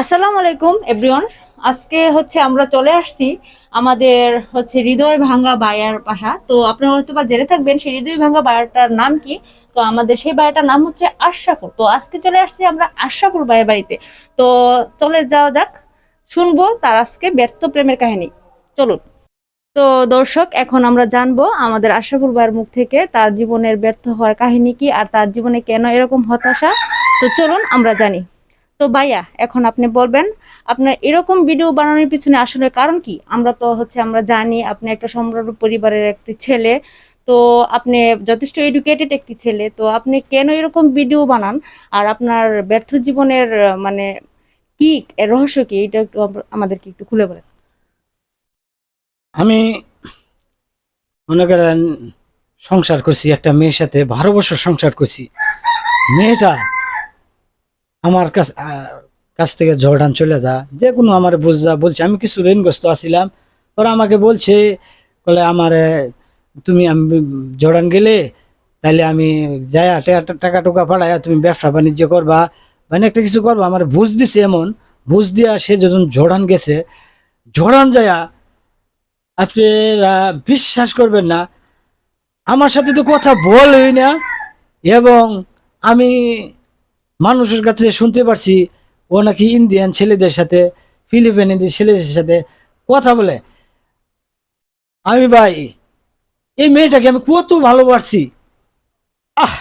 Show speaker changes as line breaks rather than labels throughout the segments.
আসসালামু আলাইকুম এভরিওয়ান আজকে হচ্ছে আমরা চলে আসছি আমাদের হচ্ছে হৃদয় ভাঙ্গা বায়ার পাশা। তো আপনারা হয়তো বা জেনে থাকবেন সেই হৃদয় ভাঙ্গা বায়ারটার নাম কি? তো আমাদের সেই বায়ারটার নাম হচ্ছে আশরাফুল। তো আজকে চলে আসছি আমরা আশরাফুল বায়ের বাড়িতে। তো চলে যাওয়া যাক, শুনব তার আজকে ব্যর্থ প্রেমের কাহিনী। চলুন। তো দর্শক, এখন আমরা জানব আমাদের আশরাফুল ভাইয়ের মুখ থেকে তার জীবনের ব্যর্থ হওয়ার কাহিনী কি আর তার জীবনে কেন এরকম হতাশা। তো চলুন, আমরা জানি। তো ভাইয়া, এখন আপনি বলবেন, আপনার এরকম ভিডিও বানানোর পিছনে আসলে কারণ কি? আমরা তো হচ্ছে, আমরা জানি আপনি একটা সম্রাট পরিবারের একটি ছেলে, তো আপনি যথেষ্ট এডুকেটেড একটি ছেলে, তো আপনি কেন এরকম ভিডিও বানান? আর আপনার ব্যর্থ জীবনের মানে কি রহস্য কি? এটা একটু আমাদেরকে একটু খুলে বলেন।
আমি মনে করেন, সংসার করছি, একটা মেয়ের সাথে বারো বছর সংসার করছি। মেয়েটা আমার কাছ কাছ থেকে জর্ডান চলে যা, যে কোনো আমার বুঝা, বলছে, আমি কিছু ঋণগ্রস্ত আছিলাম। ওরা আমাকে বলছে, বলে, আমার তুমি আমি জর্ডান গেলে তাহলে আমি যাই টাকা টুকা পাঠাইয়া তুমি ব্যবসা বাণিজ্য করবা। মানে একটা কিছু করবা। আমার বুঝ দিছে এমন, বুঝ দিয়া সে যখন জর্ডান গেছে, জর্ডান যায়া, আপনারা বিশ্বাস করবেন না, আমার সাথে তো কথা বলই না, এবং আমি মানুষের কাছে শুনতে পারছি ও নাকি ইন্ডিয়ান ছেলেদের সাথে ফিলিপিনের ছেলেদের সাথে কথা বলে। আমি ভাই এই মেয়েটাকে আমি কত ভালোবাসছি। আহ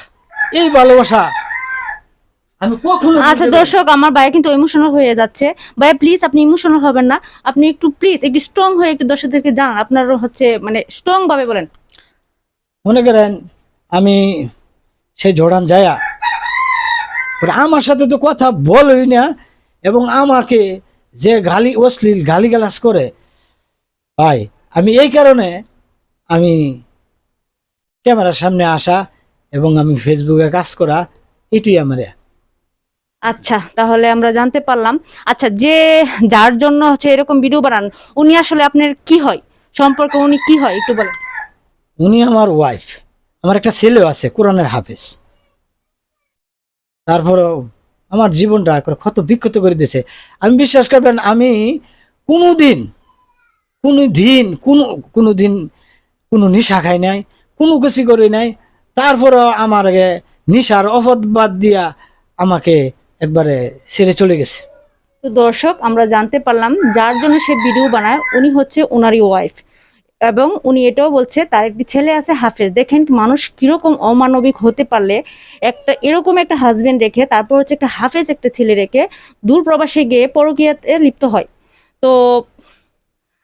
এই ভালোবাসা আমি
আচ্ছা দর্শক আমার ভাইয়া কিন্তু ইমোশনাল হয়ে যাচ্ছে। ভাইয়া প্লিজ আপনি ইমোশনাল হবেন না। আপনি একটু প্লিজ একটু স্ট্রং হয়ে একটু দর্শকদেরকে জানান। আপনার হচ্ছে মানে স্ট্রং ভাবে বলেন।
মনে করেন আমি সেই জোড়ান যায়া আমার সাথে তো কথা বলই না। এবং আমাকে যে গালি অশ্লীল গালিগালাজ করে ভাই আমি এই কারণে আমি ক্যামেরার সামনে আসা এবং আমি ফেসবুকে কাজ করা এটাই আমার
আচ্ছা তাহলে আমরা জানতে পারলাম। আচ্ছা যে যার জন্য হচ্ছে এরকম ভিডিও বানান উনি আসলে আপনার কি হয়? সম্পর্কে উনি কি হয়? একটু বলেন।
উনি আমার ওয়াইফ আমার একটা ছেলেও আছে কোরআনের হাফেজ। তারপরেও আমার জীবনটা ক্ষত বিক্ষত করে দিয়েছে। আমি বিশ্বাস করবেন, আমি কোনো দিন কোনো দিন কোনো কোনো দিন কোনো নিশা খাই নাই, কোনো কিছু করি নাই। তারপরেও আমার নিশার অপদ বাদ দিয়া আমাকে একবারে ছেড়ে চলে গেছে।
তো দর্শক, আমরা জানতে পারলাম যার জন্য সে ভিডিও বানায়, উনি হচ্ছে ওনারই ওয়াইফ এবং উনি এটাও বলছে, তার একটি ছেলে আছে হাফেজ। দেখেন মানুষ কীরকম অমানবিক হতে পারলে একটা এরকম একটা হাজবেন্ড রেখে, তারপর হচ্ছে একটা হাফেজ একটা ছেলে রেখে দূর প্রবাসে গিয়ে পরকীয়াতে লিপ্ত হয়। তো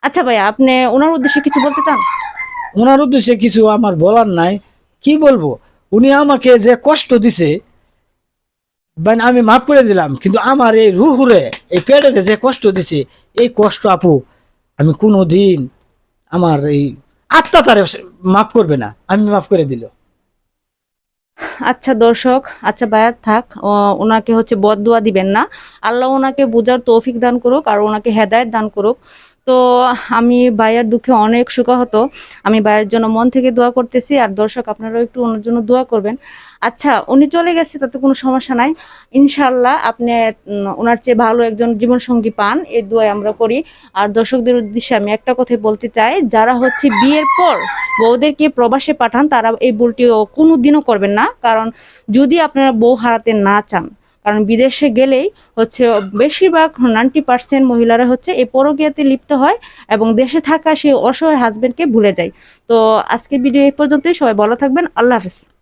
আচ্ছা ভাইয়া, আপনি ওনার উদ্দেশ্যে কিছু বলতে চান?
ওনার উদ্দেশ্যে কিছু আমার বলার নাই। কি বলব? উনি আমাকে যে কষ্ট দিছে মানে আমি মাফ করে দিলাম, কিন্তু আমার এই রুহুরে, এই পেটেতে যে কষ্ট দিছে, এই কষ্ট আপু, আমি কোনো দিন আমার এই আত্মা তারে মাফ করবে না, আমি মাফ করে দিল।
আচ্ছা দর্শক আচ্ছা বায়ার থাক ওনাকে হচ্ছে বদদুয়া দিবেন না। আল্লাহ ওনাকে বোঝার তৌফিক দান করুক আর ওনাকে হেদায়ত দান করুক। তো আমি ভাইয়ার দুঃখে অনেক সুখাহত। আমি ভাইয়ের জন্য মন থেকে দোয়া করতেছি আর দর্শক আপনারাও একটু ওনার জন্য দোয়া করবেন। আচ্ছা উনি চলে গেছে, তাতে কোনো সমস্যা নাই। ইনশাল্লাহ আপনি ওনার চেয়ে ভালো একজন জীবনসঙ্গী পান, এই দোয়াই আমরা করি। আর দর্শকদের উদ্দেশ্যে আমি একটা কথাই বলতে চাই, যারা হচ্ছে বিয়ের পর বউদেরকে প্রবাসে পাঠান, তারা এই ভুলটিও কোনো দিনও করবেন না। কারণ যদি আপনারা বউ হারাতে না চান কারণ বিদেশে গেলেই হচ্ছে বেশিরভাগ নাইনটি পার্সেন্ট মহিলারা হচ্ছে এই পরকীয়াতে লিপ্ত হয় এবং দেশে থাকা সেই অসহায় হাজবেন্ডকে ভুলে যায়। তো আজকের ভিডিও এই পর্যন্তই। সবাই ভালো থাকবেন। আল্লাহ হাফিজ।